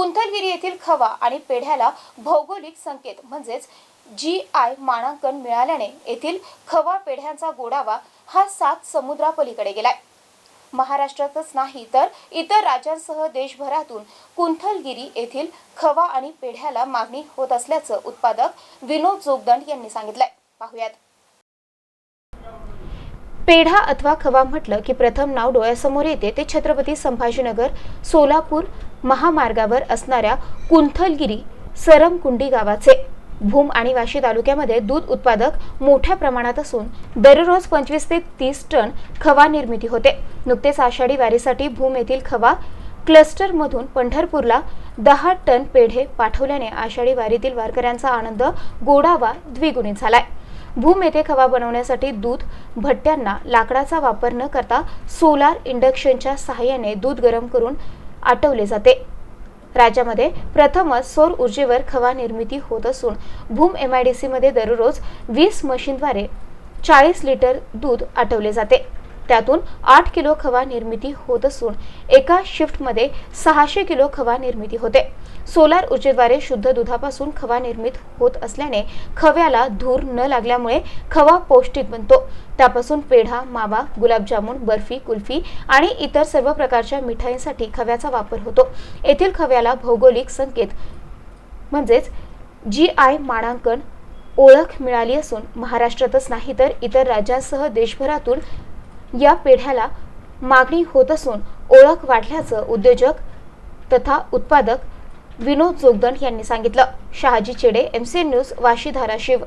कुंथलगिरी येथील खवा आणि पेढ्याला भौगोलिक संकेत म्हणजेच जी आय मानांकन मिळाल्याने येथील खवा पेढ्यांचा गोडावा हा सात समुद्रापलीकडे गेलाय. महाराष्ट्रातच नाही तर इतर राज्यांसह देशभरातून कुंथलगिरी येथील खवा आणि पेढ्याला मागणी होत असल्याचं उत्पादक विनोद जोगदंड यांनी सांगितलंय. पाहुयात. पेढा अथवा खवा म्हटलं की प्रथम नाव डोळ्यासमोर येते ते छत्रपती संभाजीनगर सोलापूर महामार्गावर असणाऱ्या कुंथलगिरी सरमकुंडी गावाचे भूम आणि वाशी तालुक्यामध्ये दूध उत्पादक मोठ्या प्रमाणात असून दररोज पंचवीस ते तीस टन खवा निर्मिती होते. नुकतेच आषाढी वारीसाठी भूम येथील खवा क्लस्टरमधून पंढरपूरला दहा टन पेढे पाठवल्याने आषाढी वारीतील वारकऱ्यांचा आनंद गोडावा द्विगुणित झालाय. भूम येथे खवा बनवण्यासाठी दूध भट्ट्यांना लाकडाचा वापर न करता सोलार इंडक्शनच्या सहाय्याने दूध गरम करून आटवले जाते. राज्यामध्ये प्रथमच सौर ऊर्जेवर खवा निर्मिती होत असून भूम एम आय डी सीमध्ये दररोज वीस मशीनद्वारे चाळीस लिटर दूध आटवले जाते. त्यातून आठ किलो खवा निर्मिती होत असून एका शिफ्टमध्ये सहाशे किलो खवा निर्मिती होते. सोलार ऊर्जेद्वारे शुद्ध दुधापासून खवा निर्मित होत असल्याने खव्याला धूर न लागल्यामुळे खवा पौष्टिक बनतो. त्यापासून पेढा मावा गुलाबजामुन बर्फी कुल्फी आणि इतर सर्व प्रकारच्या मिठाईंसाठी खव्याचा वापर होतो. येथील खव्याला भौगोलिक संकेत म्हणजेच जी आय मानांकन ओळख मिळाली असून महाराष्ट्रातच नाही तर इतर राज्यांसह देशभरातून या पेढ्याला मागणी होत असून ओळख वाढल्याचं उद्योजक तथा उत्पादक विनोद जोगदंड यांनी सांगितलं. शहाजी चेडे एमसीएन न्यूज वाशी धाराशिव.